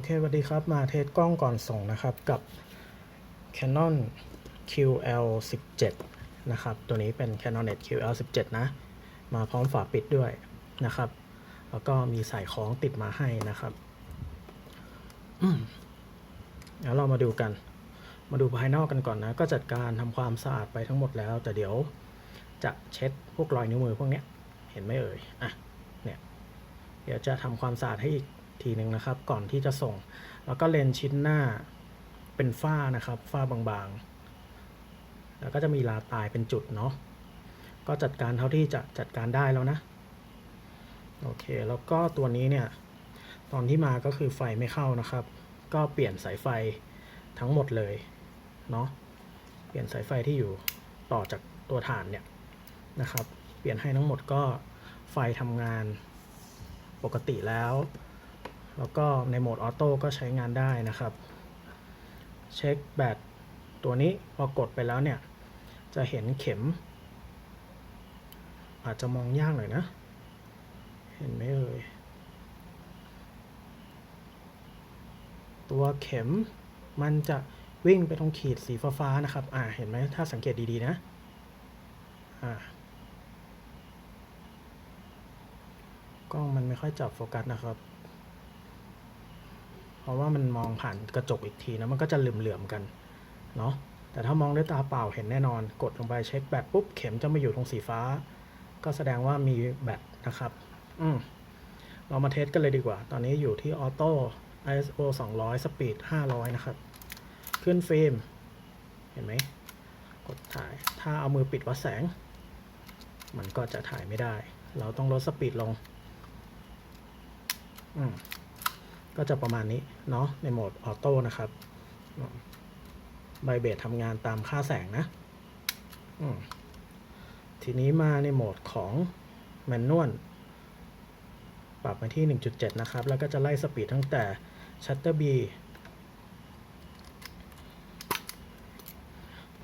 อเคสวัสดีครับ มาเทสกล้องก่อนส่งนะครับกับ Canon QL 17 นะครับ ตัวนี้เป็น Canon Net QL 17 นะ มาพร้อมฝาปิดด้วยนะครับ แล้วก็มีสายคล้องติดมาให้นะครับอืมเดี๋ยวเรามาดูกัน มาดูภายนอกกันก่อนนะ ก็จัดการทำความสะอาดไปทั้งหมดแล้ว แต่เดี๋ยวจะเช็ดพวกรอยนิ้วมือพวกนี้เห็นไหมเอ่ย อะ เนี่ย เดี๋ยวจะทำความสะอาดให้อีก ทีหนึ่งนะครับ ก่อนที่จะส่ง แล้วก็เลนชิ้นหน้าเป็นฝ้านะครับฝ้าบางๆ แล้วก็จะมีลาตายเป็นจุดเนาะก็จัดการเท่าที่จะจัดการได้แล้วนะโอเค แล้วก็ตัวนี้เนี่ย ตอนที่มาก็คือไฟไม่เข้านะครับ ก็เปลี่ยนสายไฟทั้งหมดเลยเนาะเปลี่ยนสายไฟที่อยู่ต่อจากตัวฐานเนี่ยนะครับ เปลี่ยนให้ทั้งหมดก็ไฟทำงานปกติแล้ว แล้วก็ในโหมดออโต้ก็ใช้งานได้นะครับ เช็คแบตตัวนี้พอกดไปแล้วเนี่ย จะเห็นเข็ม อาจจะมองยากหน่อยนะ เห็นไหมเอ่ยตัวเข็มมันจะวิ่งไปตรงขีดสีฟ้าๆนะครับ อ่า เห็นไหม ถ้าสังเกตดี ๆ นะ อ่ากล้องมันไม่ค่อยจับโฟกัสนะครับ ราะว่ามันมองผ่านกระจกอีกทีนะมันก็จะเหลื่อมๆกันเนาะแต่ถ้ามองด้วยตาเปล่าเห็นแน่นอน กดลงไปเช็คแบตปุ๊บเข็มจะมาอยู่ตรงสีฟ้า ก็แสดงว่ามีแบตนะครับ อืมเรามาเทสกันเลยดีกว่า ตอนนี้อยู่ที่ออโต้ ISO 200สปีด500 นะครับ ขึ้นฟิล์ม เห็นไหม กดถ่าย ถ้าเอามือปิดวัดแสง มันก็จะถ่ายไม่ได้ เราต้องลดสปีดลง อืม ก็จะประมาณนี้เนาะในโหมดออโต้นะครับไบเบรดทำงานตามค่าแสงนะทีนี้มาในโหมดของแมนนวลปรับมาที่ 1.7 นะครับ แล้วก็จะไล่สปีดตั้งแต่ Shutter B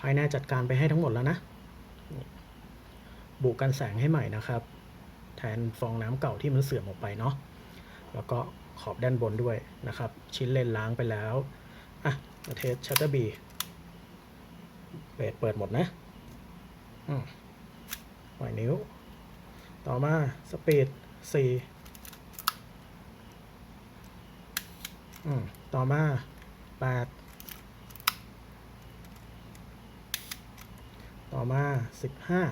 ภายในจัดการไปให้ทั้งหมดแล้วนะ บุกกันแสงให้ใหม่นะครับ แทนฟองน้ำเก่าที่มันเสื่อมออกไปเนาะแล้วก็ ขอบด้านบนด้วยนะครับ ชิ้นเลนล้างไปแล้วอะมาเทส Shutter B เปิดเปิดหมดนะอืมปล่อยนิ้ว ต่อมาสปีด4อืมต่อมาแปดต่อมาสิบห้า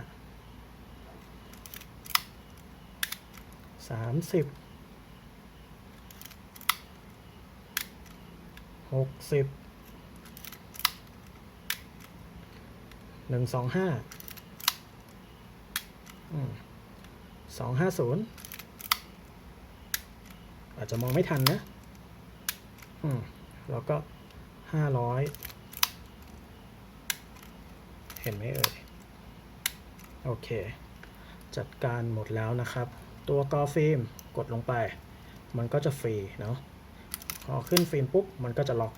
สามสิบ หกสิบหนึ่งสองห้าสองห้าศูนย์อาจจะมองไม่ทันนะอืมแล้วก็ห้าร้อยเห็นไหมเอ่ย โอเค จัดการหมดแล้วนะครับ ตัวกอฟิล์มกดลงไป มันก็จะฟรีเนาะ พอขึ้นฟิล์มปุ๊บ มันก็จะล็อก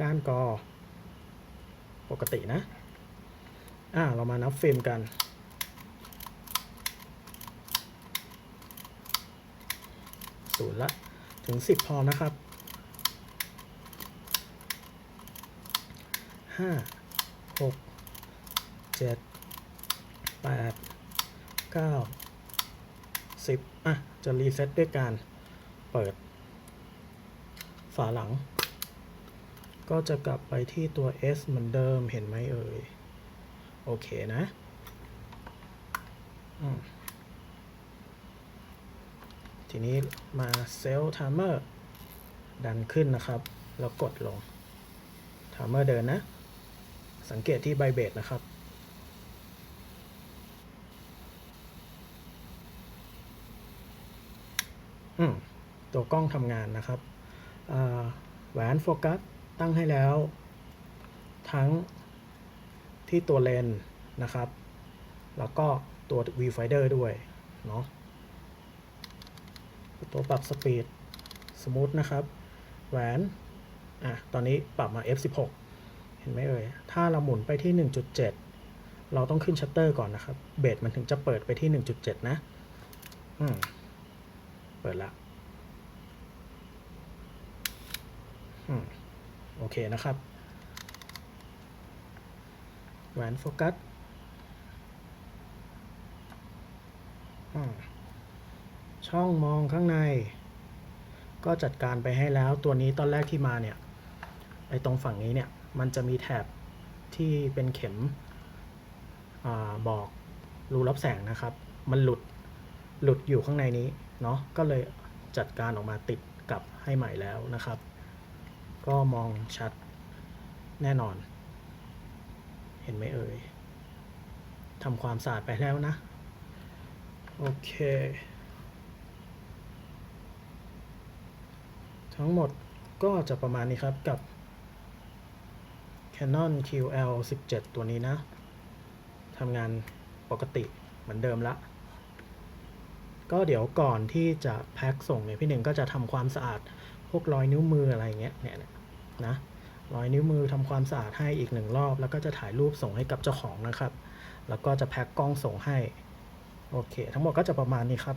ก้านกอ ปกตินะ อ่า เรามานับฟิล์มกัน ศูนย์ละ ถึงสิบพอนะครับห้าหกเจ็ดแปด เก้าสิบอะ จะรีเซ็ตด้วยการเปิด ฝาหลัง ก็จะกลับไปที่ตัว S เหมือนเดิมเห็นไหมเอ่ย โอเคนะทีนี้มาเซลล์ไทม์เมอร์ดันขึ้นนะครับ แล้วกดลงไทม์เมอร์เดินนะ สังเกตที่ไบเบรดนะครับ อืม ตัวกล้องทำงานนะครับแหวนโฟกัสตั้งให้แล้ว ทั้งที่ตัวเลนส์นะครับ แล้วก็ตัว viewfinder ด้วยเนาะตัวปรับสปีดสมูทนะครับแหวนอะตอนนี้ปรับมา f16 เห็นไหมเอ่ย ถ้าเราหมุนไปที่ 1.7 เราต้องขึ้นชัตเตอร์ก่อนนะครับ เบสมันถึงจะเปิดไปที่ 1.7 นะ อืม ปิดละโอเคนะครับแหวนโฟกัสช่องมองข้างใน ก็จัดการไปให้แล้วตัวนี้ตอนแรกที่มาเนี่ย ไอ้ตรงฝั่งนี้เนี่ย มันจะมีแถบที่เป็นเข็มอบอกรูรับแสงนะครับ มันหลุด หลุดอยู่ข้างในนี้เนาะก็เลยจัดการออกมาติดกับให้ใหม่แล้วนะครับ ก็มองชัดแน่นอน เห็นไหมเอ่ยทำความสะอาดไปแล้วนะ โอเค ทั้งหมดก็จะประมาณนี้ครับกับ Canon QL 17 ตัวนี้นะทำงานปกติเหมือนเดิมละ ก็เดี๋ยวก่อนที่จะแพ็คส่งเนี่ยพี่หนึ่งก็จะทำความสะอาดพวกรอยนิ้วมืออะไรเงี้ยเนี่ยนะรอยนิ้วมือทำความสะอาดให้อีกหนึ่งรอบ แล้วก็จะถ่ายรูปส่งให้กับเจ้าของนะครับ แล้วก็จะแพ็คกล้องส่งให้ โอเค ทั้งหมดก็จะประมาณนี้ครับ